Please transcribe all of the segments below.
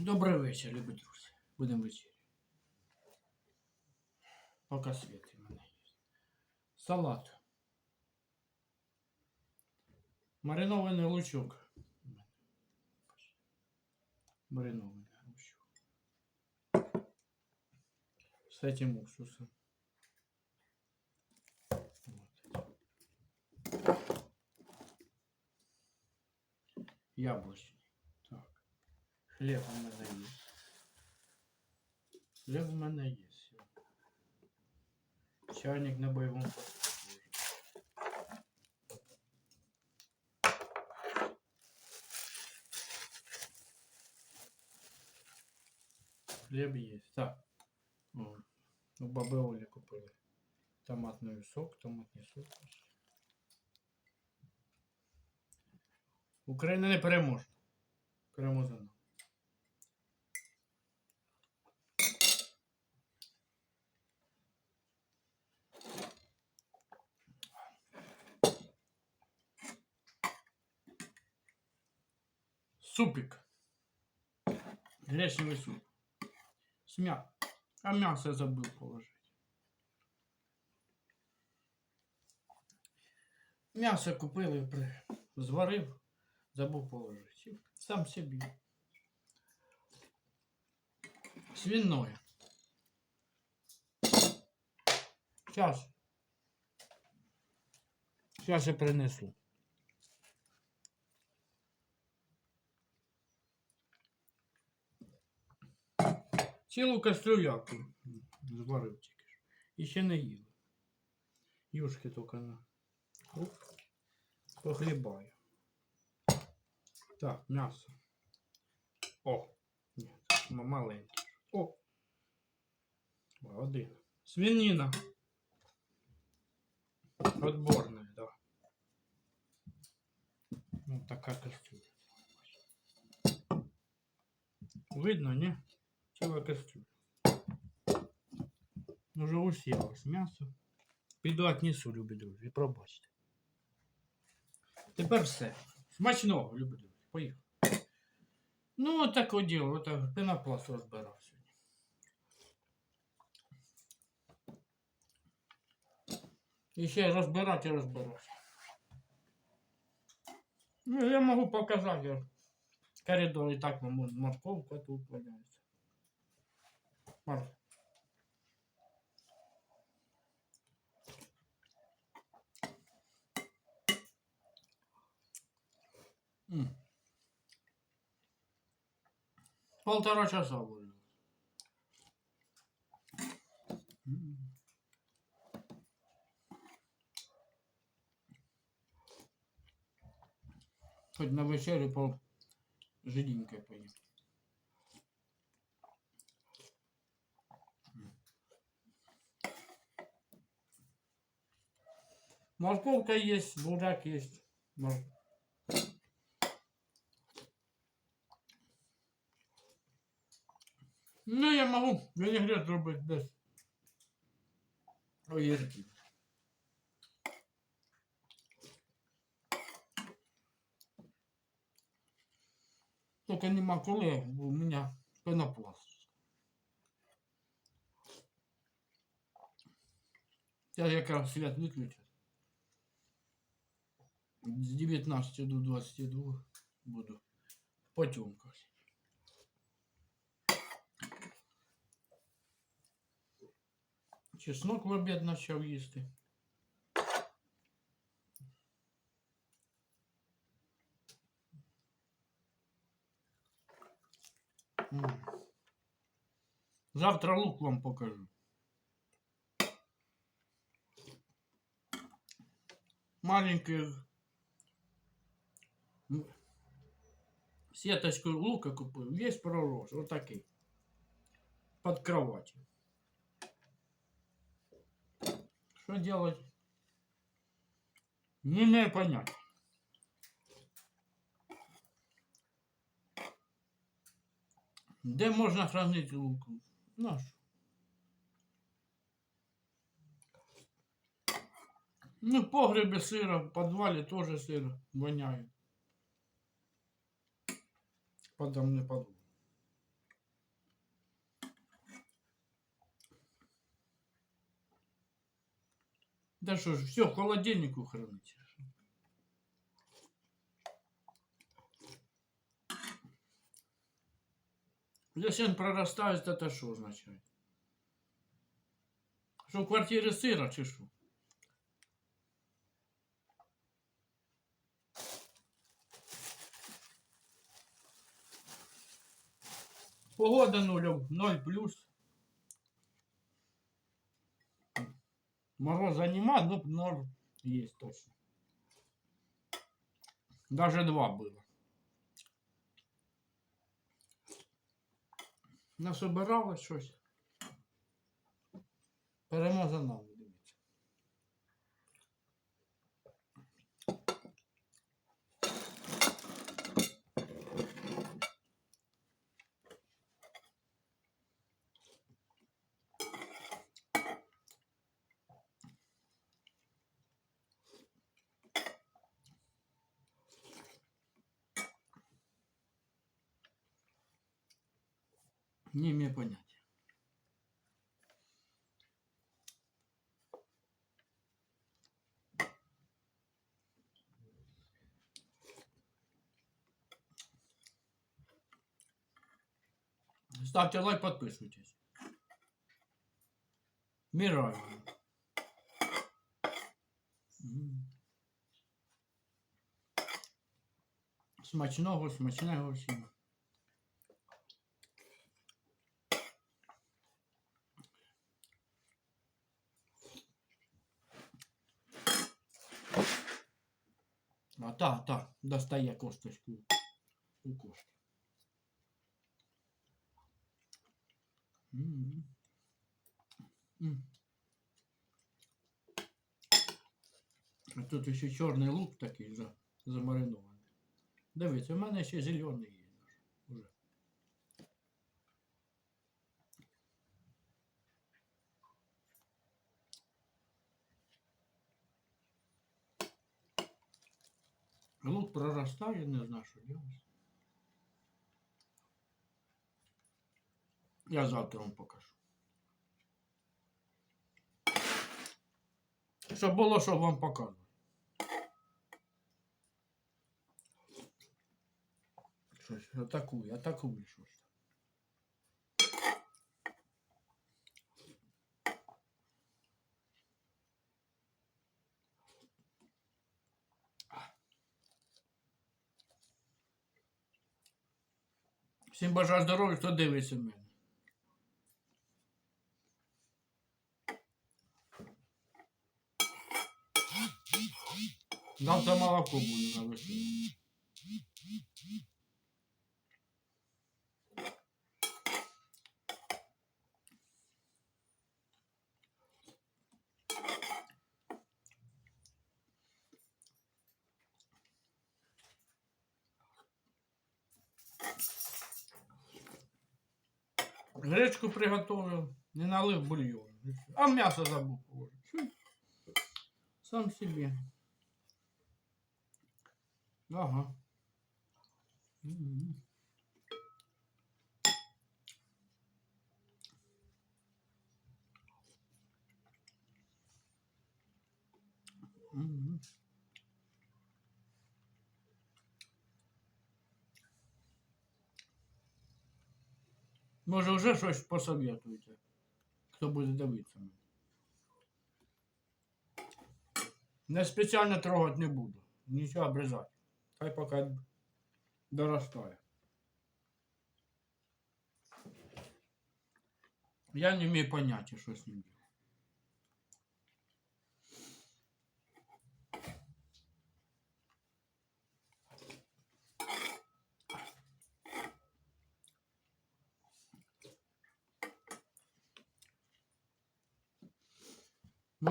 Добрий вечір, любі друзі. Будемо вечеряти. Поки світ у мене є. Салат. Маринований лучок. Маринований лучок. С этим уксусом. Вот. Яблочный. Так. Хлеб у мене є. Хлеб у мене є. сьогодні. Чайник на бойовому посту. Хлеб є. Так. О, у баби Олі купили. Томатний сок, томатний сок. Україна не переможе. Переможена. Супик. Гречневый суп. С мя... А мясо забыл положить. М'ясо купили, зварив, забув положити. Сам собі. Свиное. Сейчас. Сейчас я принесу. Цілу кастрюляку зварив тільки що. І ще не їли. Юшки тільки на. Оп. Погрібаю. Так, м'ясо. О! Ні, маленьке. О! Один. Свинина. Отборная, да. Вот такая кастрюля. Видно, не? Усілось м'ясо. Піду отнесу, любі друзі, пробачте. Тепер все. Смачного, любі друзі. Поїхали. Ну, от таке діло, отак пенопласт розбирав сьогодні. І ще розбирати і. Ну, я можу показати. Коридор і так морковка тут валяється. Мор- Полтора часа. М. Хоть на вечерю по жиденькой поем. Морковка есть, бурак есть. Ну, я могу винегрет зробити без огірків. Только нема коли, бо у меня пенопласт. Я якраз свет выключу. С 19 до 22 буду в потемках. Чеснок в обід почав їсти. М. Завтра лук вам покажу. Маленький м, сеточку лука купил. Весь пророс. Вот такой. Под кроватью. Что делать? Не имею понятия. Де можна хранити лук? Наш. Ну, в погребе сыра, в подвале тоже сыр воняет. Подам не подумал. Да що ж, все в холодильнику храниться. Если он прорастает, это что означает? Что в квартире сыро, чи що? Погода нуль, 0 плюс. Мороза нема, но ноль есть точно. Даже два было. Насобирали щось. Перемазано, Не имею понятия. Ставьте лайк, подписывайтесь. Мирай. М. Смачного, смачного всім. А та, та, достає косточку у кошти. А тут ще чорний лук такий замаринований. Дивіться, у мене ще зелений є. Лук прорастає, не знаю, що робити. Я завтра вам покажу. Щоб було, що вам показувати. Щось атакує, атакує щось. Всім бажаю здоров'я, хто дивиться мене. Нам там молоко буде на весну. Гречку приготовил, не налив бульйон. А м'ясо забув. Сам себе. Ага. М. Може, вже щось посоветуєте, хто буде дивитися. мене. Не спеціально трогати не буду. Нічого обрізати. Хай поки доростає. Я не имею понятия, что с ним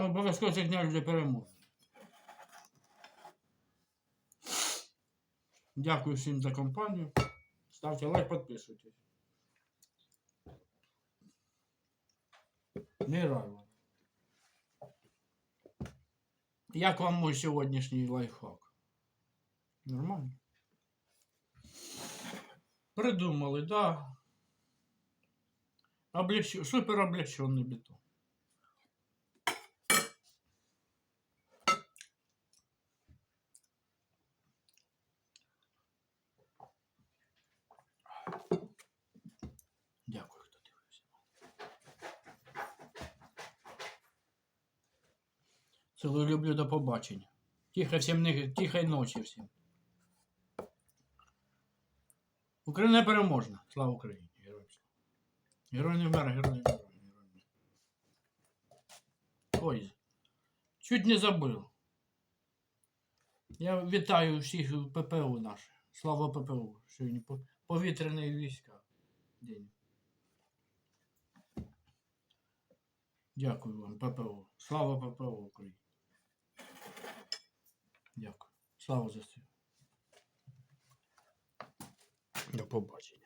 Ну, обов'язково сигнал для перемоги. Дякую всім за компанію. Ставте лайк, підписуйтесь. Не райвно. Як вам мой сьогоднішній лайфхак? Нормально? Придумали, да. Облегч... Супер облегченный бетон. Цілую люблю до побачення. Тихо всім. Тихої ночі всім. Україна переможна. Слава Україні! Героям. Герой не вмер, герой не вмер. Ой, чуть не забув. Я вітаю всіх ППУ наше. Слава ППУ. Сьогодні по- повітряний війська. День. Дякую вам, ППУ. Слава ППУ Україні. Дякую. Слава ЗСУ. До побачення.